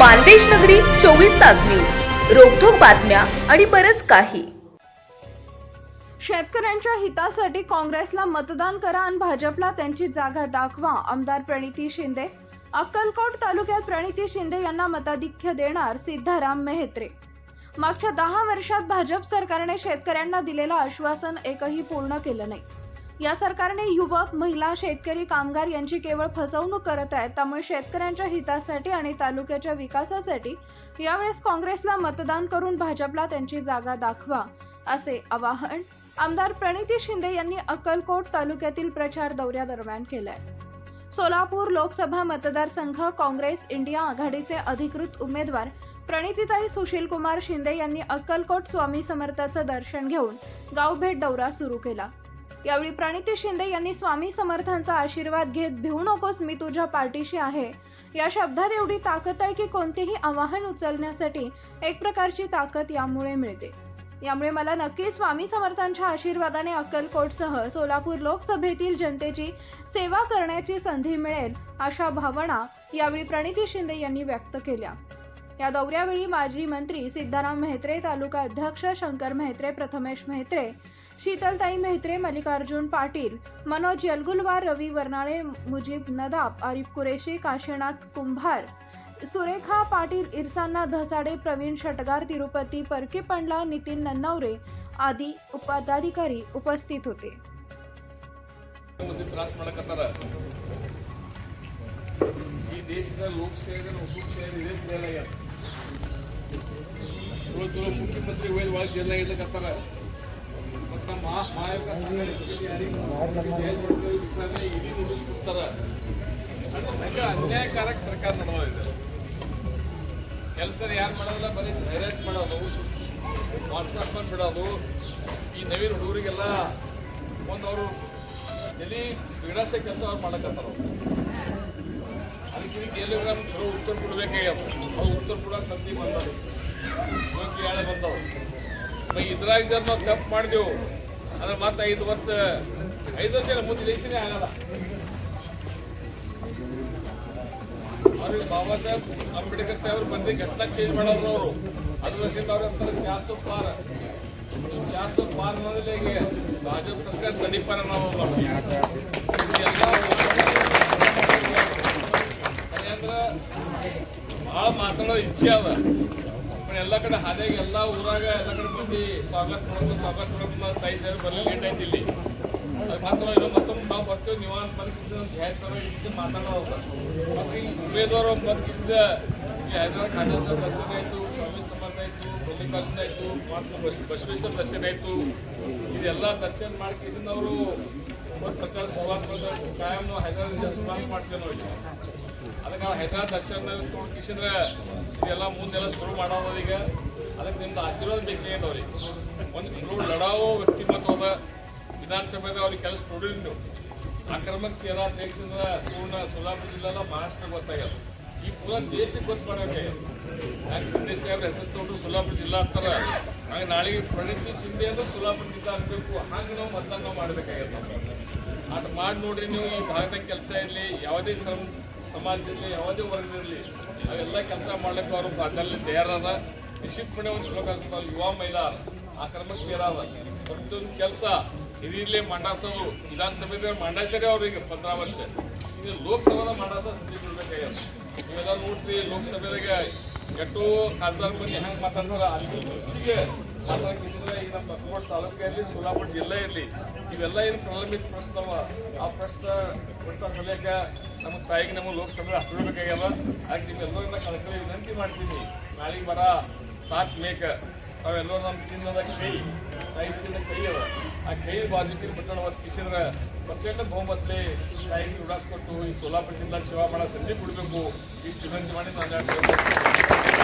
मानदेश नगरी चोवीस तास न्यूज. रोखोक बातम्या आणि बरंच काही. शेतकऱ्यांच्या हितासाठी काँग्रेसला मतदान करा आणि भाजपला त्यांची जागा दाखवा. आमदार प्रणिती शिंदे. अक्कलकोट तालुक्यात प्रणिती शिंदे यांना मताधिक्य देणार सिद्धाराम मेहत्रे. मागच्या दहा वर्षात भाजप सरकारने शेतकऱ्यांना दिलेलं आश्वासन एकही पूर्ण केलं नाही. या सरकारने युवक महिला शेतकरी कामगार यांची केवळ फसवणूक करत आहेत त्यामुळे शेतकऱ्यांच्या हितासाठी आणि तालुक्याच्या विकासासाठी यावेळेस काँग्रेसला मतदान करून भाजपला त्यांची जागा दाखवा असे आवाहन आमदार प्रणिती शिंदे यांनी अक्कलकोट तालुक्यातील प्रचार दौऱ्यादरम्यान केलंय. सोलापूर लोकसभा मतदारसंघ काँग्रेस इंडिया आघाडीचे अधिकृत उमेदवार प्रणितीताई सुशीलकुमार शिंदे यांनी अक्कलकोट स्वामी समर्थाचं दर्शन घेऊन गावभेट दौरा सुरू केला. यावेळी प्रणिती शिंदे यांनी स्वामी समर्थांचा आशीर्वाद घेत भिवू नकोस मी तुझ्या पाठीशी आहे. या शब्दात एवढी ताकद आहे की कोणतेही आवाहन उचलण्यासाठी एक प्रकारची ताकद यामुळे मिळते. यामुळे मला नक्की स्वामी समर्थांच्या आशीर्वादाने अक्कलकोटसह सोलापूर लोकसभेतील जनतेची सेवा करण्याची संधी मिळेल अशा भावना यावेळी प्रणिती शिंदे यांनी व्यक्त केल्या. या दौऱ्यावेळी माजी मंत्री सिद्धाराम मेहत्रे तालुका अध्यक्ष शंकर मेहत्रे प्रथमेश म्हेत्रे शीतलताई म्हेत्रे मल्लिकार्जुन पाटील मनोज यलगुलवार रवी वर्नाळे मुजीब नदाब आरिफ कुरेशी काशीनाथ कुंभार सुरेखा पाटील इरसाना धसाडे प्रवीण षटगार तिरुपती परके पंडला नितीन नन्नवरे आदी पदाधिकारी उपस्थित होते. ಮುಖ್ಯಮಂತ್ರಿ ಹೋಯ್ದು ಒಳಗೆ ಜೈಲ್ ಇಡ್ಲಕತ್ತಾರ ಮತ್ತು ನಮ್ಮ ಮಹಾಯುಗ ಇಡೀ ನುಡಿಸ್ಬಿಡ್ತಾರ ಹಂಗೆ ಅನ್ಯಾಯಕಾರಕ್ಕೆ ಸರ್ಕಾರ ನಡೆದಿದೆ ಕೆಲಸ ಯಾರು ಮಾಡೋದಿಲ್ಲ ಬರೀ ಡೈರೆಕ್ಟ್ ಮಾಡೋದು ವಾಟ್ಸಪ್ ಬಿಡೋದು ಈ ನವೀನ ಹುಡುಗರಿಗೆಲ್ಲ ಒಂದು ಅವರು ಎಲ್ಲಿ ಬಿಡಾಸೆ ಕೆಲಸ ಅವ್ರು ಮಾಡಕತ್ತಾರ ಅವ್ರು. ಅದಕ್ಕೆ ಇದಕ್ಕೆ ಎಲ್ಲಿ ಹೋಗಾರ ಚಲೋ ಉತ್ತರ ಕೊಡ್ಬೇಕಾಗ್ಯದ ಅವ್ರು ಉತ್ತರ ಕೊಡೋ ಸಂಧಿ ಬಂದವು ಸೋಂಕಿ ಯಾಳೆ ಬಂದವು ನಾವು ಇದ್ರಾಗ ಜನ ನಾವು ತಪ್ಪು ಮಾಡಿದೆವು ಅಂದ್ರೆ ಮತ್ತೆ ಐದು ವರ್ಷ ಐದು ವರ್ಷ ಇಲ್ಲ, ಮುಂದೆ ದೇಶನೇ ಆಗಲ್ಲ ಅವ್ರಿಗೆ ಬಾಬಾ ಸಾಹೇಬ್ ಅಂಬೇಡ್ಕರ್ ಸಾಹೇಬ್ರು ಬಂದು ಕೆಟ್ಟ ಚೇಂಜ್ ಮಾಡೋರು ಅವರು ಅದು ವರ್ಷದಿಂದ ಅವ್ರ ಚಾರ್ಸು ಪಾರ ಚಾರ್ಸು ಪಾರ್ ಅನ್ನೋದ್ರಲ್ಲಿ ಭಾಜಪ ಸರ್ಕಾರ ತಡಿಪಾರ ನಾವು ಅಂದ್ರೆ ಮಾತಾಡೋ ಇಚ್ಛೆ ಅದ. ಎಲ್ಲ ಕಡೆ ಹಾದಿಯಾಗ ಎಲ್ಲ ಊರಾಗ ಎಲ್ಲ ಕಡೆ ಬಂದು ಸ್ವಾಗತ ಮಾಡೋದು ಸ್ವಾಗತ ಮಾಡೋದು ತಾಯಿ ಸಾಹೇಬ್ ಬರಲಿ ಲೇಟ್ ಆಯ್ತು ಇಲ್ಲಿ ಮಾತ್ರ ಇನ್ನೂ ಮತ್ತೊಮ್ಮೆ ನಾವು ಬರ್ತೀವಿ, ನೀವು ಅಂತ ಬಂದು ಜಾಹಿರ್ ಇಚ್ಛೆ ಮಾತಾಡೋ ಮತ್ತೆ ಈ ಉಮೇದವಾರು ಬಂದ್ಕಿಸಿದ ಈ ಹೈದರಾಬಾದ್ ಖಾಟಾ ಸಾಹೇಬ್ ದರ್ಶನ ಆಯಿತು ಸ್ವಾಮಿ ಸಮರ್ಥ ಆಯಿತು ಮಲ್ಲಿಕಾರ್ಜುನ ಆಯಿತು ಮತ್ತು ಬಸ್ ಬಸವೇಶ್ವರ ದರ್ಶನ ಆಯಿತು. ಇದೆಲ್ಲ ದರ್ಶನ ಮಾಡಿ ಅವರು ಒಂದು ಪ್ರಕಾರ ಬಂದ ಕಾಯಂ ನಾವು ಹೈದರಾಬಾದ್ ನಾವು ಅದಕ್ಕೆ ನಾವು ಇದೆಲ್ಲ ಮುಂದೆಲ್ಲ ಶುರು ಮಾಡೋದು ಈಗ. ಅದಕ್ಕೆ ನಿಮ್ದು ಆಶೀರ್ವಾದ ಬೇಕಾಗ್ಯದ ಅವ್ರಿಗೆ ಒಂದು ಚಲೋ ಲಡಾವೋ ವ್ಯಕ್ತಿಮತ್ವ ಅದ. ವಿಧಾನಸಭೆದ ಅವ್ರಿಗೆ ಕೆಲಸ ನೀವು ಆಕ್ರಮಕ ಚೇರ ದೇಶದ ಪೂರ್ಣ ಸೋಲಾಪುರ ಜಿಲ್ಲೆಲ್ಲ ಗೊತ್ತಾಗ್ಯದ. ಈ ಪೂರ ದೇಶಕ್ಕೆ ಗೊತ್ತು ಮಾಡ್ಬೇಕಾಗ್ಯದ ಯಾಕೆ ಶಿಂದೆ ಸಾಹೇಬ್ರ ತಗೊಂಡು ಸೋಲಾಪುರ ಜಿಲ್ಲಾ ಅಂತಾರೆ. ಹಾಗೆ ನಾಳೆ ಪ್ರಣೀತಿ ಶಿಂದೆ ಅಂದ್ರೆ ಸೋಲಾಪುರ ಜಿಲ್ಲಾ ಅನ್ಬೇಕು ಹಾಗೆ ನಾವು ಮತದಾನ ಮಾಡ್ಬೇಕಾಗ್ಯದ. ಮಾಡಿ ನೋಡ್ರಿ ನೀವು ಭಾಗದ ಕೆಲಸ ಇರಲಿ, ಯಾವುದೇ ಸಮ ಸಮಾಜದಲ್ಲಿ ಯಾವುದೇ ವರ್ಗದಲ್ಲಿ ಅವೆಲ್ಲ ಕೆಲಸ ಮಾಡ್ಲಿಕ್ಕೆ ಅವರು ಅದರಲ್ಲಿ ತಯಾರಾದ ನಿಶ್ಚಿತಪಣೆ ಒಂದು ಯುವ ಮಹಿಳಾ ಕ್ರಮಕ್ಕೆ ಸೇರಾದ ಪ್ರತಿಯೊಂದು ಕೆಲಸ, ಹಿರಿಯರ್ಲಿ ಮಂಡಾಸವು ವಿಧಾನಸಭೆದ ಮಂಡಾಸರೇ ಅವ್ರಿಗೆ ಪಂದ್ರ ವರ್ಷ. ಈಗ ಲೋಕಸಭಾದ ಮಂಡಾಸ ಸಂಜೆ ಬಿಡ್ಬೇಕಾಗ್ಯದ. ನೀವೆಲ್ಲ ನೋಡ್ರಿ ಲೋಕಸಭೆದಾಗ ಎಷ್ಟೋ ಖಾಸದಾರ್ ಮಂದಿ ಹೆಂಗೆ ಮಾತಾಡ್ತಾರೆ, ಅಲ್ಲಿ ಮಾತಾಡ್ತಿದ್ರೆ ಈಗ ನಮ್ಮ ಬಕ್ಕಕೋಟ್ ತಾಲೂಕು ಇರಲಿ ಸೋಲಾಪುರ ಜಿಲ್ಲೆ ಇರಲಿ ಇವೆಲ್ಲ ಏನು ಪ್ರಲಂಬಿತ ಅವ ಆ ಪ್ರಶ್ನೆ ಪ್ರಶ್ನೆ ಸಲಕ ನಮ್ಮ ತಾಯಿಗೆ ನಮ್ಮ ಲೋಕಸಭೆ ಹಚ್ಚಿಡ್ಬೇಕಾಗ್ಯದ ಹಾಗೆ ನಿಮ್ಮೆಲ್ಲರಿಂದ ಕಳಕಳಿ ವಿನಂತಿ ಮಾಡ್ತೀನಿ ನಾಳೆಗೆ ಬರ ಸಾತ್ ಮೇಕ ಅವೆಲ್ಲರೂ ನಮ್ಮ ಚಿನ್ನದ ಕೈ ತಾಯಿ ಚಿನ್ನ ಕೈ ಅದ ಆ ಕೈ ಬಾಜುಕಿನ ಪಟ್ಟಣ ಒತ್ತು ಕಿಸಿದ್ರೆ ಪ್ರಚಂಡ ಬಹುಮತಲೆ ತಾಯಿಗೆ ಉಡಾಸ್ಕೊಟ್ಟು ಈ ಸೋಲಾಪುರ ಜಿಲ್ಲಾ ಸೇವಾ ಮಾಡೋ ಸಂಧಿ ಕೊಡಬೇಕು ಇಷ್ಟು ವಿನಂತಿ ಮಾಡಿ ನಾನು